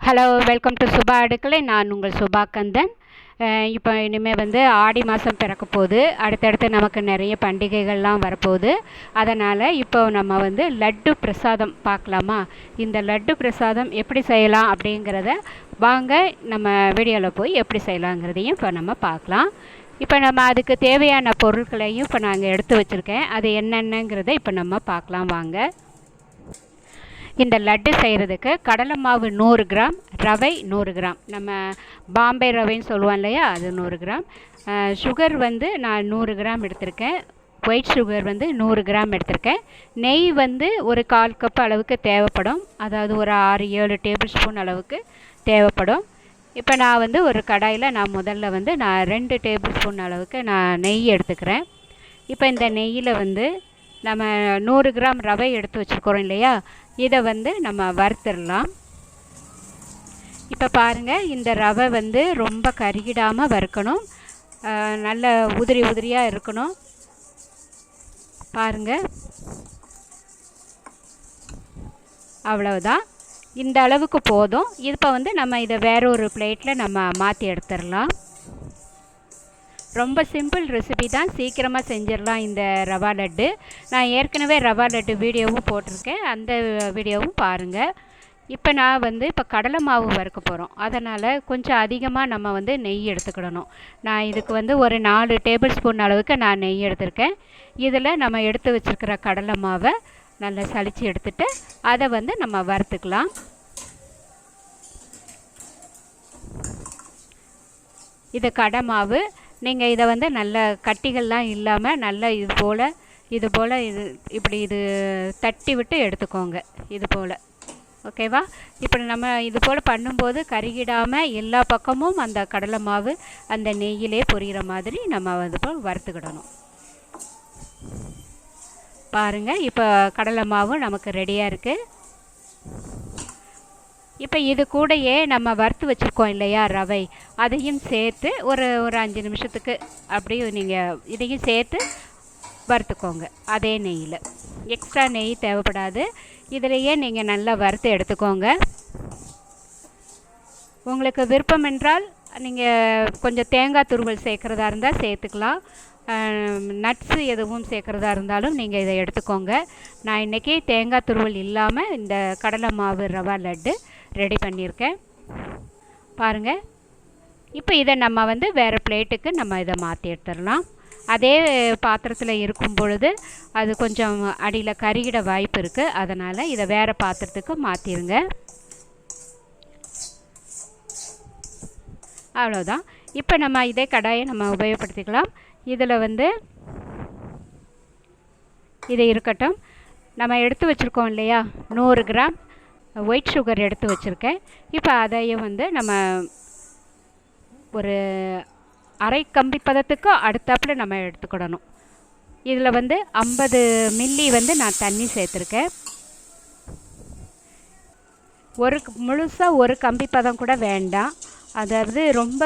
Hello welcome to Subha Adukkalai நான் உங்கள் சுபா கந்தன் இப்போ இனிமேல் வந்து ஆடி மாதம் பிறக்க போகுது. அடுத்தடுத்து நமக்கு நிறைய பண்டிகைகள்லாம் வரப்போகுது. அதனால் இப்போ நம்ம வந்து லட்டு பிரசாதம் பார்க்கலாமா? இந்த லட்டு பிரசாதம் எப்படி செய்யலாம் அப்படிங்கிறத வாங்க நம்ம வீடியோவில் போய் எப்படி செய்யலாங்கிறதையும் இப்போ நம்ம பார்க்கலாம். இப்போ நம்ம அதுக்கு தேவையான பொருட்களையும் இப்போ நாங்கள் எடுத்து வச்சுருக்கேன். அது என்னென்னங்கிறத இப்போ நம்ம பார்க்கலாம் வாங்க. இந்த லட்டு செய்கிறதுக்கு கடலை மாவு நூறு கிராம் ரவை நூறு கிராம். நம்ம பாம்பே ரவைன்னு சொல்லுவோம் இல்லையா அது நூறு கிராம். சுகர் வந்து நான் நூறு கிராம் எடுத்திருக்கேன். ஒயிட் சுகர் வந்து நூறு கிராம் எடுத்திருக்கேன். நெய் வந்து ஒரு கால் கப் அளவுக்கு தேவைப்படும். அதாவது ஒரு ஆறு ஏழு டேபிள் ஸ்பூன் அளவுக்கு தேவைப்படும். இப்போ நான் வந்து ஒரு கடாயில் நான் முதல்ல வந்து நான் ரெண்டு டேபிள் ஸ்பூன் அளவுக்கு நான் நெய் எடுத்துக்கிறேன். இப்போ இந்த நெய்யில் வந்து நம்ம நூறு கிராம் ரவை எடுத்து வச்சுருக்குறோம் இல்லையா? இதை வந்து நம்ம வறுத்துடலாம். இப்போ பாருங்கள் இந்த ரவை வந்து ரொம்ப கருகிடாமல் வறுக்கணும். நல்ல உதிரி உதிரியாக இருக்கணும். பாருங்கள் அவ்வளவுதான். இந்த அளவுக்கு போதும். இப்போ வந்து நம்ம இதை வேற ஒரு பிளேட்டில் நம்ம மாற்றி எடுத்துடலாம். ரொம்ப சிம்பிள் ரெசிபி தான். சீக்கிரமாக செஞ்சிடலாம் இந்த ரவா லட்டு. நான் ஏற்கனவே ரவா லட்டு வீடியோவும் போட்டிருக்கேன். அந்த வீடியோவும் பாருங்கள் இப்போ நான் வந்து இப்போ கடலை மாவு வறுக்க போகிறோம் அதனால் கொஞ்சம் அதிகமாக நம்ம வந்து நெய் எடுத்துக்கிடணும். நான் இதுக்கு வந்து ஒரு நாலு டேபிள் ஸ்பூன் அளவுக்கு நான் நெய் எடுத்திருக்கேன். இதில் நம்ம எடுத்து வச்சுருக்கிற கடலை மாவை நல்லா சலித்து எடுத்துட்டு அதை வந்து நம்ம வறுத்துக்கலாம். இது கடை மாவு. நீங்கள் இதை வந்து நல்ல கட்டிகள்லாம் இல்லாமல் நல்ல இது போல் இது போல் இது இப்படி இது தட்டி விட்டு எடுத்துக்கோங்க இது போல். ஓகேவா இப்போ நம்ம இது போல் பண்ணும்போது கருகிடாமல் எல்லா பக்கமும் அந்த கடலை மாவு அந்த நெய்யிலே பொரியிற மாதிரி நம்ம அது போல் வறுத்துக்கிடணும். பாருங்கள் இப்போ கடலை மாவு நமக்கு ரெடியாக இருக்குது இப்போ இது கூடயே நம்ம வறுத்து வச்சுருக்கோம் இல்லையா ரவை. அதையும் சேர்த்து ஒரு ஒரு அஞ்சு நிமிஷத்துக்கு அப்படியே நீங்கள் இதையும் சேர்த்து வறுத்துக்கோங்க. அதே நெய்யில். எக்ஸ்ட்ரா நெய் தேவைப்படாது. இதிலையே நீங்கள் நல்லா வறுத்து எடுத்துக்கோங்க. உங்களுக்கு விருப்பம் என்றால் நீங்கள் கொஞ்சம் தேங்காய் துருவல் சேர்க்குறதா இருந்தால் சேர்த்துக்கலாம். நட்ஸு எதுவும் சேர்க்குறதா இருந்தாலும் நீங்கள் இதை எடுத்துக்கோங்க. நான் இன்றைக்கி தேங்காய் துருவல் இல்லாமல் இந்த கடலை மாவு ரவா லட்டு ரெடி பண்ணியிருக்கேன். பாருங்கள் இப்போ இதை நம்ம வந்து வேறு பிளேட்டுக்கு நம்ம இதை மாற்றி எடுத்துடலாம். அதே பாத்திரத்தில் இருக்கும் பொழுது அது கொஞ்சம் அடியில் கருகிட வாய்ப்பு இருக்குது அதனால் இதை வேறு பாத்திரத்துக்கு மாற்றிடுங்க அவ்வளோதான் இப்போ நம்ம இதே கடாயை நம்ம உபயோகப்படுத்திக்கலாம். இதில் வந்து இது இருக்கட்டும். நம்ம எடுத்து வச்சுருக்கோம் இல்லையா? நூறு கிராம். ஒயிட் சுகர் எடுத்து வச்சுருக்கேன். இப்போ அதையும் வந்து நம்ம ஒரு அரை கம்பி பதத்துக்கு அடுத்தாப்பில் நம்ம எடுத்துக்கிடணும். இதில் வந்து ஐம்பது மில்லி வந்து நான் தண்ணி சேர்த்துருக்கேன். ஒரு முழுசாக ஒரு கம்பி பதம் கூட வேண்டாம். அதாவது ரொம்ப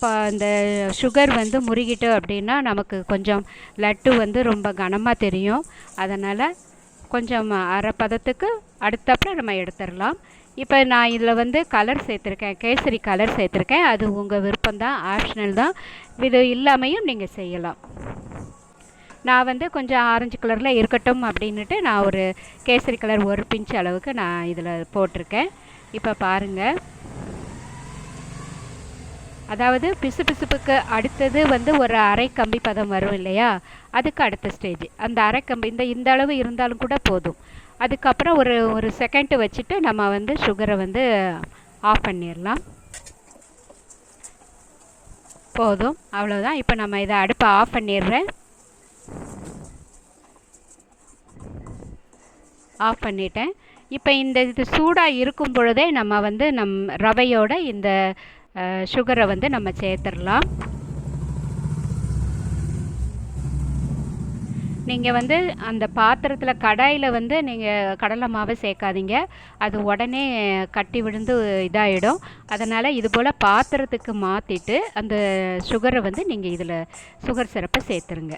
ப அந்த சுகர் வந்து முறுகிட்டோம் அப்படின்னா நமக்கு கொஞ்சம் லட்டு வந்து ரொம்ப கனமாக தெரியும். அதனால் கொஞ்சம் அரை பதத்துக்கு அடுத்தப்பில் நம்ம எடுத்துடலாம். இப்போ நான் இதில் வந்து கலர் சேர்த்துருக்கேன் கேசரி கலர் சேர்த்துருக்கேன். அது உங்கள் விருப்பம்தான் ஆப்ஷனல் தான். இது இல்லாமையும் நீங்கள் செய்யலாம். நான் வந்து கொஞ்சம் ஆரஞ்சு கலரில் இருக்கட்டும் அப்படின்ட்டு நான் ஒரு கேசரி கலர் ஒரு பிஞ்ச் அளவுக்கு நான் இதில் போட்டிருக்கேன். இப்போ பாருங்கள் அதாவது பிசுபிசுப்புக்கு அடுத்தது வந்து ஒரு அரை கம்பி பதம் வரும் இல்லையா? அதுக்கு அடுத்த ஸ்டேஜ் அந்த அரை கம்பி இந்த இந்த அளவு இருந்தாலும் கூட போதும். அதுக்கப்புறம் ஒரு ஒரு செகண்டு வச்சுட்டு நம்ம வந்து சுகரை வந்து ஆஃப் பண்ணிடலாம். போதும். அவ்வளோதான் இப்போ நம்ம இதை அடுப்பை ஆஃப் பண்ணிடுறேன். ஆஃப் பண்ணிட்டேன். இப்போ இந்த இது சூடாக இருக்கும் பொழுதே நம்ம வந்து நம் ரவையோட இந்த சுகரை வந்து நம்ம சேர்த்துடலாம். நீங்கள் வந்து அந்த பாத்திரத்தில் கடாயில் வந்து நீங்கள் கடலை மாவை சேர்க்காதீங்க. அது உடனே கட்டி விழுந்து இதாகிடும் அதனால் இது போல் பாத்திரத்துக்கு மாற்றிட்டு அந்த சுகரை வந்து நீங்கள் இதில் சுகர் சிரப்பை சேர்த்துருங்க.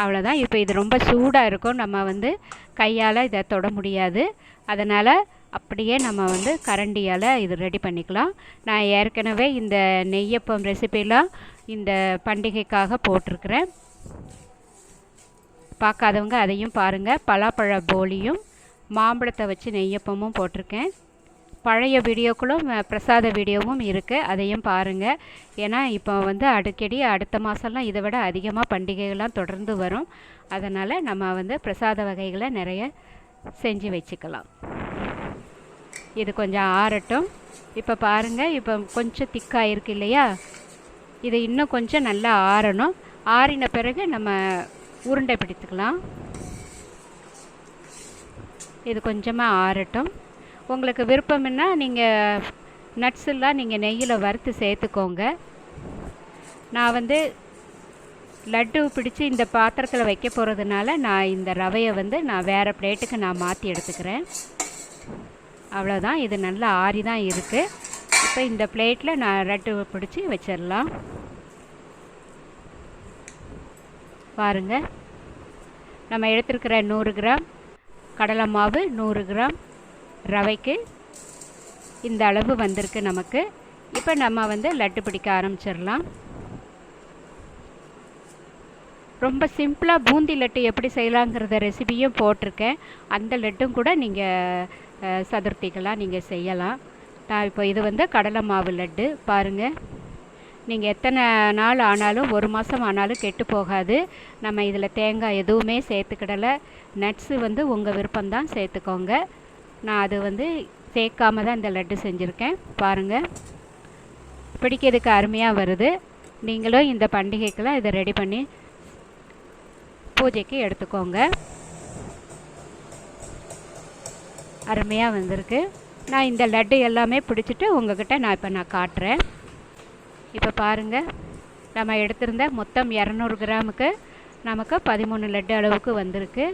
அவ்வளோதான் இப்போ இது ரொம்ப சூடாக இருக்கும். நம்ம வந்து கையால் இதை தொட முடியாது. அதனால் அப்படியே நம்ம வந்து கரண்டியால் இது ரெடி பண்ணிக்கலாம். நான் ஏற்கனவே இந்த நெய்யப்பம் ரெசிபிலாம் இந்த பண்டிகைக்காக போட்டிருக்கிறேன். பார்க்காதவங்க அதையும் பாருங்கள் பலாப்பழ போலியும் மாம்பழத்தை வச்சு நெய்யப்பமும் போட்டிருக்கேன். பழைய வீடியோக்களும் பிரசாத வீடியோவும் இருக்குது அதையும் பாருங்கள் ஏன்னா இப்போ வந்து அடிக்கடி அடுத்த மாதம்லாம் இதை விட அதிகமாக பண்டிகைகள்லாம் தொடர்ந்து வரும். அதனால் நம்ம வந்து பிரசாத வகைகளை நிறைய செஞ்சு வச்சுக்கலாம். இது கொஞ்சம் ஆறட்டும். இப்போ பாருங்கள் இப்போ கொஞ்சம் திக்காக இருக்கு இல்லையா? இது இன்னும் கொஞ்சம் நல்லா ஆறணும். ஆறின பிறகு நம்ம உருண்டை பிடித்துக்கலாம். இது கொஞ்சமாக ஆறட்டும். உங்களுக்கு விருப்பம்னா நீங்கள் நட்ஸ் எல்லாம் நீங்கள் நெய்யில் வறுத்து சேர்த்துக்கோங்க. நான் வந்து லட்டு பிடிச்சி இந்த பாத்திரத்தில் வைக்க போகிறதுனால நான் இந்த ரவையை வந்து நான் வேறு பிளேட்டுக்கு நான் மாற்றி எடுத்துக்கிறேன். அவ்வளோதான் இது நல்லா ஆறி தான் இருக்குது இப்போ இந்த பிளேட்டில் நான் லட்டு பிடிச்சி வச்சிடலாம். பாருங்க. நம்ம எடுத்துருக்கிற நூறு கிராம் கடலை மாவு நூறு கிராம் ரவைக்கு இந்த அளவு வந்திருக்கு நமக்கு. இப்போ நம்ம வந்து லட்டு பிடிக்க ஆரம்பிச்சிடலாம். ரொம்ப சிம்பிளாக பூந்தி லட்டு எப்படி செய்யலாங்கிறத ரெசிபியும் போட்டிருக்கேன். அந்த லட்டும் கூட நீங்கள் சதுர்த்திகளாக நீங்கள் செய்யலாம். நான் இப்போ இது வந்து கடலை மாவு லட்டு. பாருங்கள் நீங்கள் எத்தனை நாள் ஆனாலும் ஒரு மாதம் ஆனாலும் கெட்டு போகாது. நம்ம இதில் தேங்காய் எதுவுமே சேர்த்துக்கிடலை. நட்ஸு வந்து உங்கள் விருப்பம்தான் சேர்த்துக்கோங்க. நான் அது வந்து சேர்க்காம தான் இந்த லட்டு செஞ்சுருக்கேன். பாருங்கள் பிடிக்கிறதுக்கு அருமையாக வருது. நீங்களும் இந்த பண்டிகைக்கெல்லாம் இதை ரெடி பண்ணி பூஜைக்கு எடுத்துக்கோங்க. அருமையாக வந்திருக்கு. நான் இந்த லட்டு எல்லாமே பிடிச்சிட்டு உங்ககிட்ட நான் இப்போ நான் காட்டுறேன். இப்போ பாருங்கள் நம்ம எடுத்திருந்த மொத்தம் இரநூறு கிராமுக்கு நமக்கு பதிமூணு லட்டு அளவுக்கு வந்திருக்கு.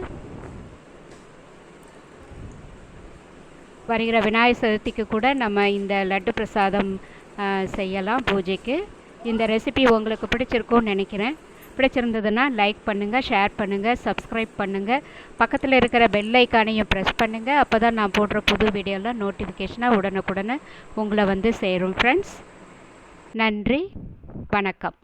வருகிற விநாயகர் சதுர்த்திக்கு கூட நம்ம இந்த லட்டு பிரசாதம் செய்யலாம் பூஜைக்கு. இந்த ரெசிபி உங்களுக்கு பிடிச்சிருக்கும்னு நினைக்கிறேன். பிடிச்சிருந்ததுன்னா லைக் பண்ணுங்கள் ஷேர் பண்ணுங்கள் சப்ஸ்கிரைப் பண்ணுங்கள் பக்கத்தில் இருக்கிற பெல் ஐக்கானையும் ப்ரெஸ் பண்ணுங்கள் அப்போ தான் நான் போடுற புது வீடியோலாம் நோட்டிஃபிகேஷனாக உடனுக்குடனே உங்களை வந்து சேரும். ஃப்ரெண்ட்ஸ் நன்றி வணக்கம்.